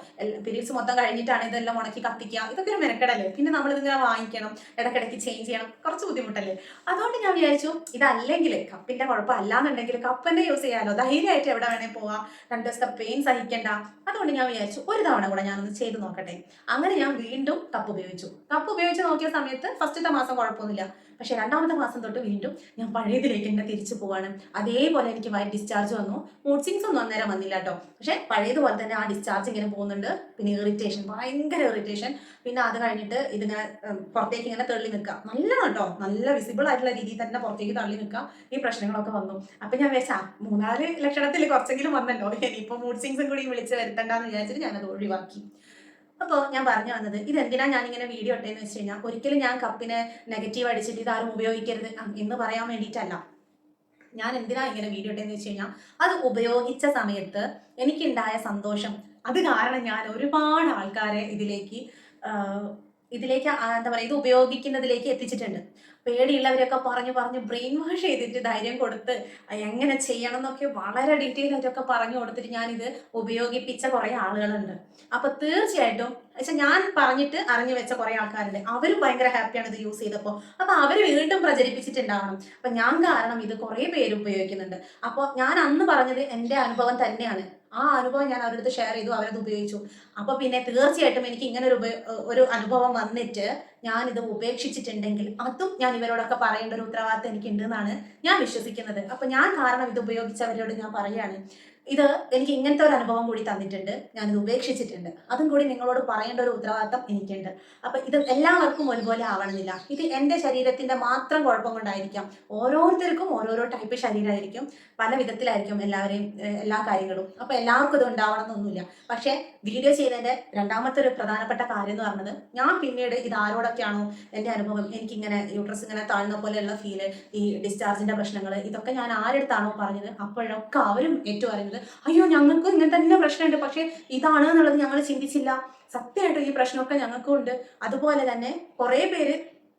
പീരീഡ്സ് മൊത്തം കഴിഞ്ഞിട്ടാണ് ഇതെല്ലാം ഉണക്കി കത്തിക്കുക. ഇതൊക്കെ ഒരു മെനക്കെടല്ലേ? പിന്നെ നമ്മൾ ഇതിങ്ങനെ വാങ്ങിക്കണം ഇടയ്ക്കിടയ്ക്ക് ചേഞ്ച് ചെയ്യണം. കുറച്ച് ബുദ്ധിമുട്ടല്ലേ? അതുകൊണ്ട് ഞാൻ വിചാരിച്ചു ഇതല്ലെങ്കിൽ കപ്പിന്റെ കുഴപ്പമല്ലാന്നുണ്ടെങ്കിൽ കപ്പ് തന്നെ യൂസ് ചെയ്യാലോ. ധൈര്യമായിട്ട് എവിടെ വേണേ പോവാം. രണ്ട് ദിവസത്തെ പെയിൻ സഹിക്കണ്ട. അതുകൊണ്ട് ഞാൻ വിചാരിച്ചു ഒരു തവണ കൂടെ ഞാനൊന്ന് ചെയ്ത് നോക്കട്ടെ. അങ്ങനെ ഞാൻ വീണ്ടും കപ്പ് ഉപയോഗിച്ചു. കപ്പ് ഉപയോഗിച്ച് നോക്കിയ സമയത്ത് ഫസ്റ്റത്തെ മാസം കുഴപ്പമൊന്നുമില്ല. പക്ഷെ രണ്ടാമത്തെ മാസം തൊട്ട് വീണ്ടും ഞാൻ പഴയതിലേക്ക് തന്നെ തിരിച്ചു പോവാണ്. അതേപോലെ എനിക്ക് വയറ്റ് ഡിസ്ചാർജ് വന്നു. മൂഡ് സിങ്സ് ഒന്നും അന്നേരം വന്നില്ല കേട്ടോ പക്ഷെ പഴയതുപോലെ തന്നെ ആ ഡിസ്ചാർജ് ഇങ്ങനെ പോകുന്നുണ്ട്. പിന്നെ ഇറിറ്റേഷൻ ഭയങ്കര ഇറിറ്റേഷൻ പിന്നെ അത് കഴിഞ്ഞിട്ട് ഇതിങ്ങനെ പുറത്തേക്ക് ഇങ്ങനെ തള്ളി നിൽക്കുക. നല്ല കേട്ടോ നല്ല വിസിബിൾ ആയിട്ടുള്ള രീതിയിൽ തന്നെ പുറത്തേക്ക് തള്ളി നിൽക്കുക. ഈ പ്രശ്നങ്ങളൊക്കെ വന്നു. അപ്പൊ ഞാൻ വെച്ചാ മൂന്നാൽ ലക്ഷണത്തിൽ കുറച്ചെങ്കിലും വന്നല്ലോ. ഇനിയിപ്പോ മൂഡ് സിങ്സും കൂടി വിളിച്ച് വരുത്തണ്ടെന്ന് വിചാരിച്ചിട്ട് ഞാനത് ഒഴിവാക്കി. അപ്പോൾ ഞാൻ പറഞ്ഞു വന്നത് ഇതെന്തിനാ ഇങ്ങനെ വീഡിയോ ഇട്ടേന്ന് വെച്ച് കഴിഞ്ഞാൽ ഒരിക്കലും ഞാൻ കപ്പിനെ നെഗറ്റീവ് അടിച്ചിട്ട് ഇതാരും ഉപയോഗിക്കരുത്. എന്ന് പറയാൻ വേണ്ടിയിട്ടല്ല. ഞാൻ എന്തിനാ ഇങ്ങനെ വീഡിയോ ഇട്ടേന്ന് വെച്ച് കഴിഞ്ഞാൽ അത് ഉപയോഗിച്ച സമയത്ത് എനിക്കുണ്ടായ സന്തോഷം. അത് കാരണം ഞാൻ ഒരുപാട് ആൾക്കാരെ ഇതിലേക്ക് ഇതിലേക്ക് എന്താ പറയുക ഇത് ഉപയോഗിക്കുന്നതിലേക്ക് എത്തിച്ചിട്ടുണ്ട്. പേടിയുള്ളവരൊക്കെ പറഞ്ഞു പറഞ്ഞ് ബ്രെയിൻ വാഷ് ചെയ്തിട്ട് ധൈര്യം കൊടുത്ത് എങ്ങനെ ചെയ്യണം എന്നൊക്കെ വളരെ ഡീറ്റെയിൽ ആയിട്ടൊക്കെ പറഞ്ഞു കൊടുത്തിട്ട് ഞാനിത് ഉപയോഗിപ്പിച്ച കുറേ ആളുകളുണ്ട്. അപ്പൊ തീർച്ചയായിട്ടും പക്ഷെ ഞാൻ പറഞ്ഞിട്ട് അറിഞ്ഞു വെച്ച കുറെ ആൾക്കാരുണ്ട്. അവരും ഭയങ്കര ഹാപ്പിയാണ് ഇത് യൂസ് ചെയ്തപ്പോൾ. അപ്പൊ അവർ വീണ്ടും പ്രചരിപ്പിച്ചിട്ടുണ്ടാവണം. അപ്പൊ ഞാൻ കാരണം ഇത് കുറെ പേര് ഉപയോഗിക്കുന്നുണ്ട്. അപ്പോൾ ഞാൻ അന്ന് പറഞ്ഞത് എന്റെ അനുഭവം തന്നെയാണ്. ആ അനുഭവം ഞാൻ അവരുടെ അടുത്ത് ഷെയർ ചെയ്തു അവരത് ഉപയോഗിച്ചു. അപ്പൊ പിന്നെ തീർച്ചയായിട്ടും എനിക്ക് ഇങ്ങനെ ഒരു ഒരു അനുഭവം വന്നിട്ട് ഞാൻ ഇത് ഉപേക്ഷിച്ചിട്ടുണ്ടെങ്കിൽ അതും ഞാൻ ഇവരോടൊക്കെ പറയേണ്ട ഒരു ഉത്തരവാദിത്തം എനിക്ക് ഉണ്ടെന്നാണ് ഞാൻ വിശ്വസിക്കുന്നത്. അപ്പൊ ഞാൻ കാരണം ഇത് ഉപയോഗിച്ചവരോട് ഞാൻ പറയാണ് ഇത് എനിക്ക് ഇങ്ങനത്തെ ഒരു അനുഭവം കൂടി തന്നിട്ടുണ്ട്. ഞാനിത് ഉപേക്ഷിച്ചിട്ടുണ്ട്. അതും കൂടി നിങ്ങളോട് പറയേണ്ട ഒരു ഉത്തരവാദിത്തം എനിക്കുണ്ട്. അപ്പൊ ഇത് എല്ലാവർക്കും ഒരുപോലെ ആവണമെന്നില്ല. ഇത് എന്റെ ശരീരത്തിന്റെ മാത്രം കുഴപ്പം കൊണ്ടായിരിക്കാം. ഓരോരുത്തർക്കും ഓരോരോ ടൈപ്പ് ശരീരമായിരിക്കും പല വിധത്തിലായിരിക്കും എല്ലാവരെയും എല്ലാ കാര്യങ്ങളും. അപ്പൊ എല്ലാവർക്കും ഇത് ഉണ്ടാവണം എന്നൊന്നുമില്ല പക്ഷേ വീഡിയോ ചെയ്തതിന്റെ രണ്ടാമത്തെ ഒരു പ്രധാനപ്പെട്ട കാര്യം എന്ന് പറഞ്ഞത് ഞാൻ പിന്നീട് ഇത് ആരോടൊക്കെയാണോ എന്റെ അനുഭവം? എനിക്ക് ഇങ്ങനെ യൂട്രസ് ഇങ്ങനെ താഴ്ന്ന പോലെയുള്ള ഫീൽ ഈ ഡിസ്ചാർജിന്റെ പ്രശ്നങ്ങൾ ഇതൊക്കെ ഞാൻ ആരെടുത്താണോ പറഞ്ഞത്? അപ്പോഴൊക്കെ അവരും ഏറ്റു പറയുന്നത്. അയ്യോ ഞങ്ങൾക്ക് ഇങ്ങനെ തന്നെ പ്രശ്നമുണ്ട്. പക്ഷേ ഇതാണ് എന്നുള്ളത് ഞങ്ങൾ ചിന്തിച്ചില്ല. സത്യമായിട്ട് ഈ പ്രശ്നമൊക്കെ ഞങ്ങൾക്കും ഉണ്ട് അതുപോലെ തന്നെ കുറേ പേര്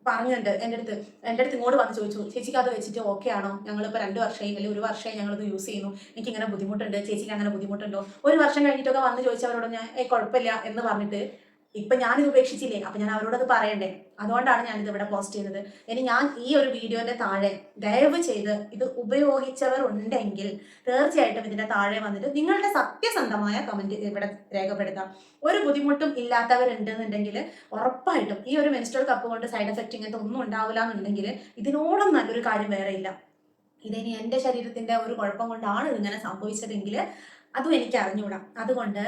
പറഞ്ഞിട്ടുണ്ട് എന്റെ അടുത്ത്. എന്റെ അടുത്ത് ഇങ്ങോട്ട് വന്ന് ചോദിച്ചു. ചേച്ചിക്ക് അത് വെച്ചിട്ട് ഓക്കെ ആണോ? ഞങ്ങളിപ്പോൾ രണ്ട് വർഷമായി അല്ലെങ്കിൽ ഒരു വർഷമായി ഞങ്ങളത് യൂസ് ചെയ്യുന്നു. എനിക്ക് ഇങ്ങനെ ബുദ്ധിമുട്ടുണ്ട്. ചേച്ചിക്ക് അങ്ങനെ ബുദ്ധിമുട്ടുണ്ടോ? ഒരു വർഷം കഴിഞ്ഞിട്ടൊക്കെ വന്ന് ചോദിച്ചവരോട് ഞാൻ കുഴപ്പമില്ല എന്ന് പറഞ്ഞിട്ട് ഇപ്പൊ ഞാനിത് ഉപേക്ഷിച്ചില്ലേ? അപ്പൊ ഞാൻ അവരോടത് പറയണ്ടേ? അതുകൊണ്ടാണ് ഞാനിത് ഇവിടെ പോസ്റ്റ് ചെയ്യുന്നത്. ഇനി ഞാൻ ഈ ഒരു വീഡിയോന്റെ താഴെ ദയവ് ചെയ്ത് ഇത് ഉപയോഗിച്ചവർ ഉണ്ടെങ്കിൽ തീർച്ചയായിട്ടും ഇതിന്റെ താഴെ വന്നിട്ട് നിങ്ങളുടെ സത്യസന്ധമായ കമന്റ് ഇവിടെ രേഖപ്പെടുത്താം. ഒരു ബുദ്ധിമുട്ടും ഇല്ലാത്തവരുണ്ടെന്നുണ്ടെങ്കിൽ ഉറപ്പായിട്ടും ഈ ഒരു മെൻസ്ട്രൽ കപ്പ് കൊണ്ട് സൈഡ് എഫക്റ്റ് ഇങ്ങനത്തെ ഒന്നും ഉണ്ടാവില്ല എന്നുണ്ടെങ്കിൽ ഇതിനോളം നല്ലൊരു കാര്യം വേറെ ഇല്ല. ഇതിനി എന്റെ ശരീരത്തിന്റെ ഒരു കുഴപ്പം കൊണ്ടാണ് ഇതിങ്ങനെ സംഭവിച്ചതെങ്കിൽ അതും എനിക്ക് അറിഞ്ഞുകൂടാം. അതുകൊണ്ട്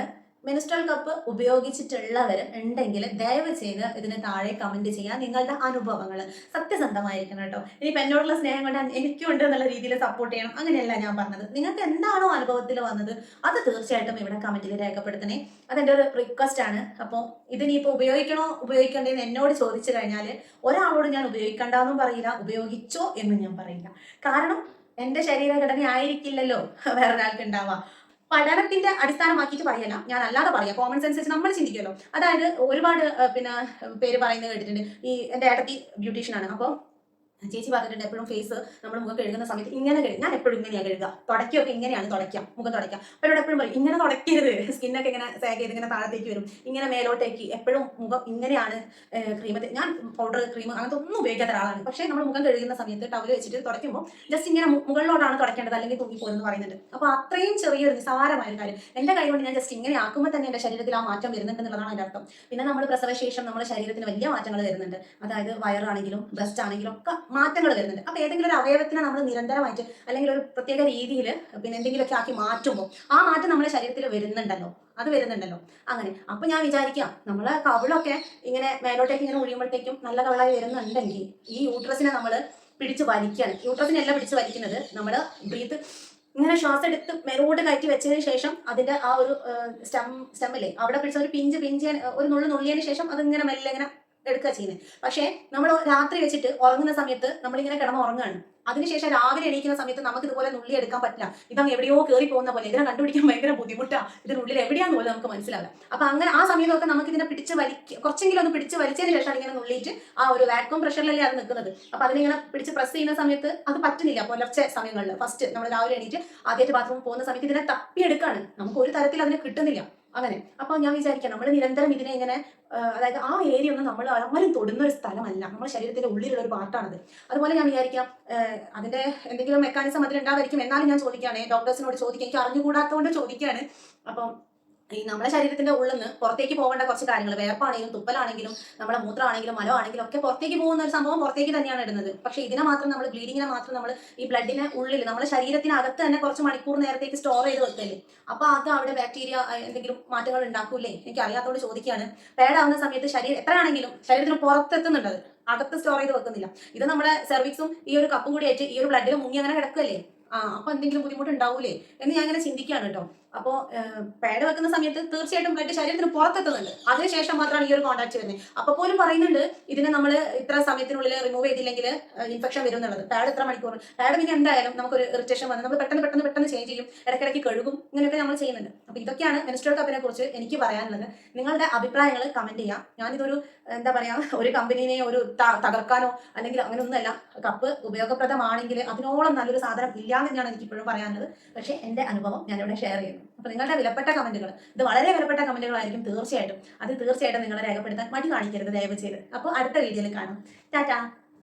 മെൻസ്ട്രൽ കപ്പ് ഉപയോഗിച്ചിട്ടുള്ളവർ ഉണ്ടെങ്കിൽ ദയവ് ചെയ്ത് ഇതിന് താഴെ കമന്റ് ചെയ്യുക. നിങ്ങളുടെ അനുഭവങ്ങൾ സത്യസന്ധമായിരിക്കണം കേട്ടോ. ഇനിയിപ്പോൾ എന്നോടുള്ള സ്നേഹം കൊണ്ട് എനിക്കും ഉണ്ട് എന്നുള്ള രീതിയിൽ സപ്പോർട്ട് ചെയ്യണം. അങ്ങനെയല്ല ഞാൻ പറഞ്ഞത്. നിങ്ങൾക്ക് എന്താണോ അനുഭവത്തിൽ വന്നത് അത് തീർച്ചയായിട്ടും ഇവിടെ കമന്റിൽ രേഖപ്പെടുത്തണേ. അതെന്റെ ഒരു റിക്വസ്റ്റ് ആണ്. അപ്പോൾ ഇതിനിപ്പോൾ ഉപയോഗിക്കണോ ഉപയോഗിക്കണ്ടേന്ന് എന്നോട് ചോദിച്ചു കഴിഞ്ഞാൽ ഒരാളോട് ഞാൻ ഉപയോഗിക്കണ്ടെന്നും പറയില്ല ഉപയോഗിച്ചോ എന്നും ഞാൻ പറയില്ല. കാരണം എന്റെ ശരീരഘടന ആയിരിക്കില്ലല്ലോ വേറൊരാൾക്ക് ഉണ്ടാവുക. പഠനത്തിന്റെ അടിസ്ഥാനമാക്കിയിട്ട് പറയല്ല. ഞാൻ അല്ലാതെ പറയാം. കോമൺ സെൻസ് വെച്ച് നമ്മൾ ചിന്തിക്കുമല്ലോ. അതായത് ഒരുപാട് പിന്നെ പേര് പറയുന്നത് കേട്ടിട്ടുണ്ട്. ഈ എന്റെ ഏട്ടത്തി ബ്യൂട്ടീഷ്യനാണ് അപ്പോൾ ചേച്ചി പറഞ്ഞിട്ടുണ്ട് എപ്പോഴും ഫേസ് നമ്മൾ മുഖം കഴുകുന്ന സമയത്ത് ഇങ്ങനെ കഴുകും. ഞാൻ എപ്പോഴും ഇങ്ങനെയാണ് കഴുകുക. തുടയ്ക്കൊക്കെ ഇങ്ങനെയാണ് തുടയ്ക്കാം മുഖം തുടയ്ക്കാം അവരോട് എപ്പോഴും പറയും ഇങ്ങനെ തുടയ്ക്കരുത്. സ്കിന്നൊക്കെ ഇങ്ങനെ സാഗ് ചെയ്ത് ഇങ്ങനെ താഴത്തേക്ക് വരും. ഇങ്ങനെ മേലോട്ടേക്ക്. എപ്പോഴും മുഖം ഇങ്ങനെയാണ് ക്രീം ഞാൻ പൗഡർ ക്രീം അങ്ങനത്തെ ഒന്നും ഉപയോഗിക്കാത്ത ഒരാളാണ്. പക്ഷേ നമ്മൾ മുഖം കഴുകുന്ന സമയത്ത് ടവൽ വെച്ചിട്ട് തുടയ്ക്കുമ്പോൾ ജസ്റ്റ് ഇങ്ങനെ മുകളിലോട്ടാണ് തുടയ്ക്കേണ്ടത്. അല്ലെങ്കിൽ തൂങ്ങിപ്പോയെന്ന് പറയുന്നുണ്ട്. അപ്പോൾ അത്രയും ചെറിയൊരു നിസ്സാരമായ ഒരു കാര്യം. എന്റെ കൈ കൊണ്ട് ഞാൻ ജസ്റ്റ് ഇങ്ങനെ ആക്കുമ്പോൾ തന്നെ എന്റെ ശരീരത്തിൽ ആ മാറ്റം വരുന്നുണ്ട് എന്നുള്ളതാണ് എന്റെ അർത്ഥം. പിന്നെ നമ്മൾ പ്രസവശേഷം നമ്മുടെ ശരീരത്തിന് വലിയ മാറ്റങ്ങൾ വരുന്നുണ്ട്. അതായത് വയറാണെങ്കിലും ബ്രസ്റ്റ് ആണെങ്കിലും ഒക്കെ മാറ്റങ്ങൾ വരുന്നുണ്ട്. അപ്പോൾ ഏതെങ്കിലും ഒരു അവയവത്തിനെ നമ്മൾ നിരന്തരമായിട്ട് അല്ലെങ്കിൽ ഒരു പ്രത്യേക രീതിയിൽ പിന്നെ എന്തെങ്കിലുമൊക്കെ ആക്കി മാറ്റുമ്പോൾ ആ മാറ്റം നമ്മുടെ ശരീരത്തിൽ വരുന്നുണ്ടല്ലോ. അത് വരുന്നുണ്ടല്ലോ. അങ്ങനെ. അപ്പൊ ഞാൻ വിചാരിക്കാം നമ്മളെ കവിളൊക്കെ ഇങ്ങനെ മേലോട്ടേക്ക് ഇങ്ങനെ ഒഴിയുമ്പോഴത്തേക്കും നല്ല കവിളായി വരുന്നുണ്ടെങ്കിൽ ഈ യൂട്രസിനെ നമ്മൾ പിടിച്ച് വലിക്കുകയാണ്. യൂട്രസിനെയല്ല പിടിച്ച് വലിക്കുന്നത്. നമ്മൾ ബ്രീത്ത് ഇങ്ങനെ ശ്വാസം എടുത്ത് മേലോട്ട് കയറ്റി വെച്ചതിന് ശേഷം അതിന്റെ ആ ഒരു സ്റ്റം സ്റ്റമ്മില്ലേ അവിടെ പിടിച്ച ഒരു പിഞ്ച് പിഞ്ച് ഒരു നുള്ളു നുള്ളിയതിന് ശേഷം അത് ഇങ്ങനെ മെല്ലെ ഇങ്ങനെ എടുക്കുക ചെയ്യുന്നത് പക്ഷേ നമ്മൾ രാത്രി വെച്ചിട്ട് ഉറങ്ങുന്ന സമയത്ത് നമ്മളിങ്ങനെ കിടന്ന് ഉറങ്ങുകയാണ് അതിനുശേഷം രാവിലെ എണീക്കുന്ന സമയത്ത് നമുക്ക് ഇതുപോലെ നുള്ളി എടുക്കാൻ പറ്റില്ല. ഇതങ്ങ് എവിടെയോ കയറി പോകുന്ന പോലെ ഇതിനെ കണ്ടുപിടിക്കാൻ ഭയങ്കര ബുദ്ധിമുട്ടാണ് ഇതിനുള്ളിൽ എവിടെയാന്ന് പോലും നമുക്ക് മനസ്സിലാവില്ല. അപ്പൊ അങ്ങനെ ആ സമയത്തൊക്കെ നമുക്ക് ഇതിനെ പിടിച്ച് വലിക്ക കുറച്ചെങ്കിലും ഒന്ന് പിടിച്ച് വലിച്ചതിന് ശേഷമാണ് ഇങ്ങനെ നുള്ളിയിട്ട് ആ ഒരു വാക്വം പ്രഷറിലല്ലേ അത് നിൽക്കുന്നത്. അപ്പൊ അതിനിങ്ങനെ പിടിച്ച് പ്രസ് ചെയ്യുന്ന സമയത്ത് അത് പറ്റുന്നില്ല പുലർച്ചെ സമയങ്ങളിൽ. ഫസ്റ്റ് നമ്മൾ രാവിലെ എണീറ്റ് ആദ്യമായിട്ട് ബാത്റൂമിൽ പോകുന്ന സമയത്ത് ഇതിനെ തപ്പിയെടുക്കാണ്. നമുക്ക് ഒരു തരത്തിൽ അതിനെ കിട്ടുന്നില്ല. അങ്ങനെ. അപ്പൊ ഞാൻ വിചാരിക്കാം നമ്മൾ നിരന്തരം ഇതിനെ ഇങ്ങനെ അതായത് ആ ഏരിയ ഒന്നും നമ്മൾ ആരും തൊടുന്ന ഒരു സ്ഥലമല്ല. നമ്മുടെ ശരീരത്തിന്റെ ഉള്ളിലുള്ള ഒരു പാർട്ടാണത്. അതുപോലെ ഞാൻ വിചാരിക്കാം അതിന്റെ എന്തെങ്കിലും മെക്കാനിസം അതിൽ ഉണ്ടാവായിരിക്കും എന്നാലും ഞാൻ ചോദിക്കുകയാണ് ഡോക്ടേഴ്സിനോട് ചോദിക്കാം എനിക്ക് അറിഞ്ഞുകൂടാത്തതുകൊണ്ട് ചോദിക്കുകയാണ്. അപ്പം ഈ നമ്മുടെ ശരീരത്തിന്റെ ഉള്ളിൽ നിന്ന് പുറത്തേക്ക് പോകേണ്ട കുറച്ച് കാര്യങ്ങൾ വേർപ്പാണെങ്കിലും തുപ്പലാണെങ്കിലും നമ്മുടെ മൂത്രമാണെങ്കിലും മലമാണെങ്കിലും ഒക്കെ പുറത്തേക്ക് പോകുന്ന ഒരു സംഭവം പുറത്തേക്ക് തന്നെയാണ് ഇടുന്നത്. പക്ഷെ ഇതിനെ മാത്രം നമ്മൾ ബ്ലീഡിങ്ങിനെ മാത്രം നമ്മൾ ഈ ബ്ലഡിനെ ഉള്ളിൽ നമ്മുടെ ശരീരത്തിനകത്ത് തന്നെ കുറച്ച് മണിക്കൂർ നേരത്തേക്ക് സ്റ്റോർ ചെയ്ത് വെക്കല്ലേ അപ്പൊ അത് അവിടെ ബാക്ടീരിയ എന്തെങ്കിലും മാറ്റങ്ങൾ ഉണ്ടാക്കൂലേ എനിക്ക് അറിയാത്തതുകൊണ്ട് ചോദിക്കുകയാണ് പേടാവുന്ന സമയത്ത് ശരീരം എത്രയാണെങ്കിലും ശരീരത്തിന് പുറത്തെത്തുന്നുണ്ടത്. അകത്ത് സ്റ്റോർ ചെയ്ത് വെക്കുന്നില്ല. ഇത് നമ്മുടെ സെർവിക്സും ഈ ഒരു കപ്പും കൂടി ആയിട്ട് ഈ ഒരു ബ്ലഡിൽ മുങ്ങി അങ്ങനെ കിടക്കുകയല്ലേ ആ അപ്പൊ എന്തെങ്കിലും ബുദ്ധിമുട്ട് ഉണ്ടാവൂലേ എന്ന് ഞാൻ ഇങ്ങനെ ചിന്തിക്കുകയാണ് കേട്ടോ. അപ്പോൾ പേട് വെക്കുന്ന സമയത്ത് തീർച്ചയായിട്ടും ബ്ലഡ് ശരീരത്തിന് പുറത്തെത്തുന്നുണ്ട്. അതിനുശേഷം മാത്രമാണ് ഈ ഒരു കോൺടാക്ട് വരുന്നത്. അപ്പൊ പോലും പറയുന്നുണ്ട് ഇതിനെ നമ്മൾ ഇത്ര സമയത്തിനുള്ളിൽ റിമൂവ് ചെയ്തില്ലെങ്കിൽ ഇൻഫെക്ഷൻ വരും എന്നുള്ളത്. പാഡ് ഇത്ര മണിക്കൂർ. പാഡ് പിന്നെ എന്തായാലും നമുക്കൊരു ഇറിറ്റേഷൻ വന്ന് നമ്മൾ പെട്ടെന്ന് പെട്ടെന്ന് പെട്ടെന്ന് ചേഞ്ച് ചെയ്യും. ഇടയ്ക്കിടയ്ക്ക് കഴുകും. ഇങ്ങനെയൊക്കെ നമ്മൾ ചെയ്യുന്നുണ്ട്. അപ്പൊ ഇതൊക്കെയാണ് മെനിസ്റ്റർ കപ്പിനെ കുറിച്ച് എനിക്ക് പറയാനുള്ളത്. നിങ്ങളുടെ അഭിപ്രായങ്ങൾ കമന്റ് ചെയ്യാം. ഞാനിതൊരു എന്താ പറയാ ഒരു കമ്പനീനെ ഒരു തകർക്കാനോ അല്ലെങ്കിൽ അങ്ങനെ ഒന്നുമല്ല കപ്പ് ഉപയോഗപ്രദമാണെങ്കിൽ അതിനോളം നല്ലൊരു സാധനം ഇല്ലാന്ന് തന്നെയാണ് എനിക്ക് ഇപ്പോഴും പറയാനുള്ളത്. പക്ഷേ എന്റെ അനുഭവം ഞാനിവിടെ ഷെയർ ചെയ്യുന്നു. അപ്പൊ നിങ്ങളുടെ വിലപ്പെട്ട കമന്റുകൾ ഇത് വളരെ വിലപ്പെട്ട കമന്റുകളായിരിക്കും തീർച്ചയായിട്ടും. അത് തീർച്ചയായിട്ടും നിങ്ങളെ രേഖപ്പെടുത്താൻ മടി കാണിക്കരുത് ദയവ് ചെയ്ത്. അപ്പോൾ അടുത്ത വീഡിയോയിൽ കാണാം. ടാറ്റാ.